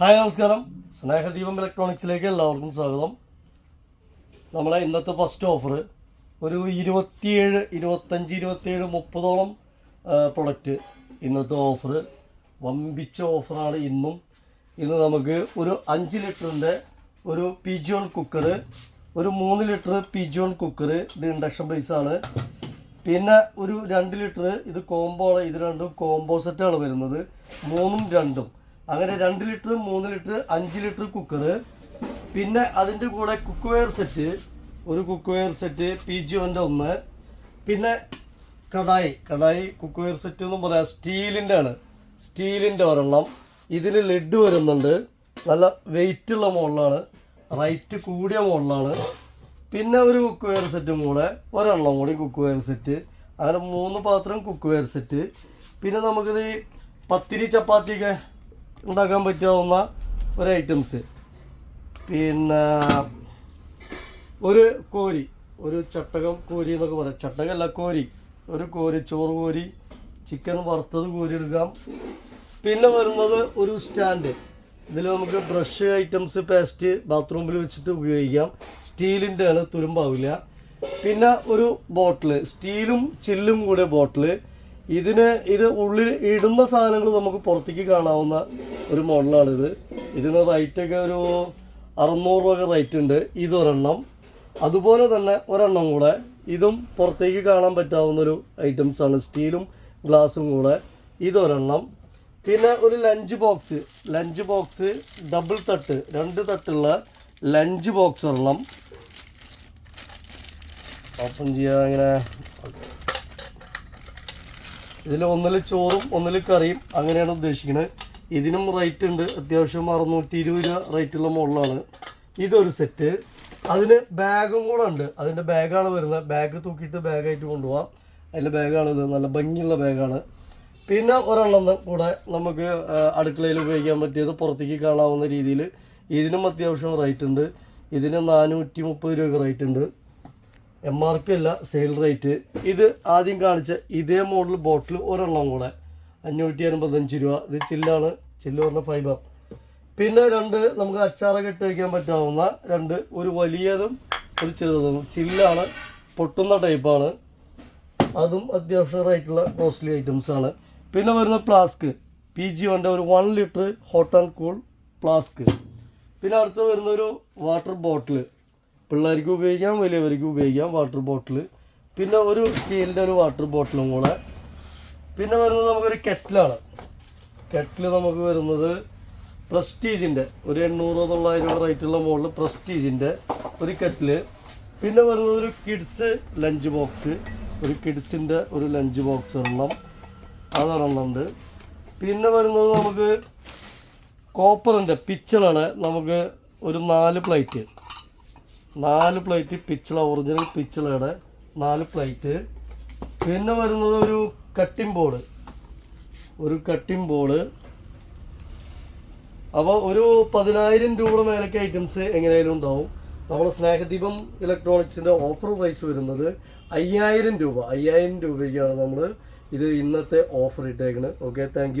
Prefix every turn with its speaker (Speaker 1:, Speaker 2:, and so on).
Speaker 1: Hi നമസ്കാരം. സ്നേഹദീപം ഇലക്ട്രോണിക്സിലേക്ക് എല്ലാവർക്കും സ്വാഗതം. നമ്മളെ ഇന്നത്തെ ഫസ്റ്റ് ഓഫർ ഒരു ഇരുപത്തിയേഴ് ഇരുപത്തഞ്ച് ഇരുപത്തിയേഴ് മുപ്പതോളം പ്രൊഡക്റ്റ് ഇന്നത്തെ ഓഫർ വമ്പിച്ച ഓഫറാണ് ഇന്നും. ഇന്ന് നമുക്ക് ഒരു അഞ്ച് ലിറ്ററിന്റെ ഒരു പിജിയോൺ കുക്കറ് ഒരു മൂന്ന് ലിറ്റർ പിജിയോൺ കുക്കറ് ഇത് ഇൻഡക്ഷൻ ബേസാണ് പിന്നെ ഒരു രണ്ട് ലിറ്റർ ഇത് കോംബോ ഇത് രണ്ടും കോംബോ സെറ്റാണ് വരുന്നത്. മൂന്നും രണ്ടും. അങ്ങനെ രണ്ട് ലിറ്റർ മൂന്ന് ലിറ്റർ അഞ്ച് ലിറ്റർ കുക്കർ പിന്നെ അതിന്റെ കൂടെ കുക്ക് വെയർ സെറ്റ് ഒരു cookware set P G ഒന്റെ ഒന്ന്. പിന്നെ kadai kadai cookware set എന്നും പറയാം സ്റ്റീലിന്റെ ആണ്. സ്റ്റീലിന്റെ ഒരെണ്ണം. ഇതിന് ലെഡ് വരുന്നുണ്ട്. നല്ല വെയിറ്റുള്ള മോഡലാണ് റൈറ്റ് കൂടിയ മോഡലാണ് പിന്നെ ഒരു കുക്ക് വെയർ സെറ്റും കൂടെ ഒരെണ്ണം കൂടി കുക്ക് വെയർ സെറ്റ് അങ്ങനെ മൂന്ന് പാത്രം കുക്ക് വെയർ സെറ്റ് പിന്നെ നമുക്കിത് പത്തിരി ചപ്പാത്തിയൊക്കെ ഉണ്ടാക്കാൻ പറ്റാവുന്ന ഒരു ഐറ്റംസ് പിന്നെ ഒരു കോരി ഒരു ചട്ടകം കോരി എന്നൊക്കെ പറയാം. ചട്ടകമല്ല കോരി. ഒരു കോരി ചോറ് കോരി ചിക്കൻ വറുത്തത് കോരി എടുക്കാം. പിന്നെ വരുന്നത് ഒരു സ്റ്റാൻഡ് ഇതിൽ നമുക്ക് ബ്രഷ് ഐറ്റംസ് പേസ്റ്റ് ബാത്റൂമിൽ വെച്ചിട്ട് ഉപയോഗിക്കാം. സ്റ്റീലിന്റെ ആണ് തുരുമ്പാവില്ല. പിന്നെ ഒരു ബോട്ടിൽ സ്റ്റീലും ചില്ലും കൂടെ ബോട്ടിൽ ഇതിന് ഇത് ഉള്ളിൽ ഇടുന്ന സാധനങ്ങൾ നമുക്ക് പുറത്തേക്ക് കാണാവുന്ന ഒരു മോഡലാണിത്. ഇതിന് റേറ്റൊക്കെ ഒരു അറുന്നൂറ് രൂപ റേറ്റ് ഉണ്ട്. ഇതൊരെണ്ണം അതുപോലെ തന്നെ ഒരെണ്ണം കൂടെ. ഇതും പുറത്തേക്ക് കാണാൻ പറ്റാവുന്ന ഒരു ഐറ്റംസ് ആണ്. സ്റ്റീലും ഗ്ലാസും കൂടെ. ഇതൊരെണ്ണം പിന്നെ ഒരു lunch box lunch box double തട്ട് രണ്ട് തട്ടുള്ള ലഞ്ച് ബോക്സ് ഒരെണ്ണം. ഓപ്പൺ ചെയ്യാൻ ഇങ്ങനെ ഇതിൽ ഒന്നിൽ ചോറും ഒന്നിൽ കറിയും അങ്ങനെയാണ് ഉദ്ദേശിക്കുന്നത് ഇതിനും റേറ്റ് ഉണ്ട്. അത്യാവശ്യം അറുന്നൂറ്റി ഇരുപത് രൂപ റേറ്റുള്ള മുകളിലാണ് ഇതൊരു സെറ്റ് അതിന് ബാഗും കൂടെ ഉണ്ട്. അതിന്റെ ബാഗാണ് വരുന്നത്. ബാഗ് തൂക്കിയിട്ട് ബാഗായിട്ട് കൊണ്ടുപോകാം അതിന്റെ ബാഗാണ് ഇത്. നല്ല ഭംഗിയുള്ള ബാഗാണ് പിന്നെ ഒരെണ്ണം കൂടെ നമുക്ക് അടുക്കളയിൽ ഉപയോഗിക്കാൻ പറ്റിയത് പുറത്തേക്ക് കാണാവുന്ന രീതിയിൽ ഇതിനും അത്യാവശ്യം റേറ്റ് ഉണ്ട്. ഇതിന് നാനൂറ്റി മുപ്പത് രൂപ റേറ്റ് ഉണ്ട്. എം ആർ പി അല്ല സെയിൽ റേറ്റ് ഇത് ആദ്യം കാണിച്ച ഇതേ മോഡൽ ബോട്ടിൽ ഒരെണ്ണം കൂടെ. അഞ്ഞൂറ്റി അൻപത്തഞ്ച് രൂപ. ഇത് ചില്ലാണ്. ചില്ല് പറഞ്ഞ ഫൈബർ പിന്നെ രണ്ട് നമുക്ക് അച്ചാറൊക്കെ ഇട്ട് വയ്ക്കാൻ പറ്റാവുന്ന രണ്ട് ഒരു വലിയതും ഒരു ചെറുതും. ചില്ലാണ്. പൊട്ടുന്ന ടൈപ്പാണ് അതും അത്യാവശ്യം റേറ്റുള്ള കോസ്റ്റ്ലി ഐറ്റംസ് ആണ്. പിന്നെ വരുന്ന ഫ്ലാസ്ക് പി ജി വണ്ട ഒരു one litre hot and cool flask പിന്നെ അടുത്ത് വരുന്ന ഒരു വാട്ടർ ബോട്ടിൽ പിള്ളേർക്ക് ഉപയോഗിക്കാം വലിയവർക്ക് ഉപയോഗിക്കാം വാട്ടർ ബോട്ടിൽ പിന്നെ ഒരു സ്റ്റീലിന്റെ ഒരു വാട്ടർ ബോട്ടിലും കൂടെ. പിന്നെ വരുന്നത് നമുക്കൊരു കെറ്റിലാണ് കെറ്റിൽ നമുക്ക് വരുന്നത് പ്രസ്റ്റീജിന്റെ ഒരു എണ്ണൂറോ തൊള്ളായിരം റേറ്റുള്ള മോഡൽ പ്രസ്റ്റീജിന്റെ ഒരു കെറ്റിൽ പിന്നെ വരുന്നത് ഒരു കിഡ്സ് ലഞ്ച് ബോക്സ് ഒരു കിഡ്സിന്റെ ഒരു ലഞ്ച് ബോക്സ് ഒരെണ്ണം. അതൊരെണ്ണമുണ്ട്. പിന്നെ വരുന്നത് നമുക്ക് കോപ്പറിന്റെ പിച്ചളാണ് നമുക്ക് ഒരു നാല് പ്ലേറ്റ് നാല് പ്ലേറ്റ് പിച്ചള ഒറിജിനൽ പിച്ചളയുടെ നാല് പ്ലേറ്റ്. പിന്നെ വരുന്നത് ഒരു കട്ടിംഗ് ബോർഡ് ഒരു കട്ടിംഗ് ബോർഡ് അപ്പോൾ ഒരു പതിനായിരം രൂപയുടെ മേലൊക്കെ ഐറ്റംസ് എങ്ങനെയായാലും ഉണ്ടാവും. നമ്മുടെ സ്നേഹദീപം ഇലക്ട്രോണിക്സിന്റെ ഓഫർ പ്രൈസ് വരുന്നത് അയ്യായിരം രൂപ. അയ്യായിരം രൂപയ്ക്കാണ് നമ്മൾ ഇത് ഇന്നത്തെ ഓഫർ ഇട്ടേക്കുന്നത് ഓക്കെ താങ്ക്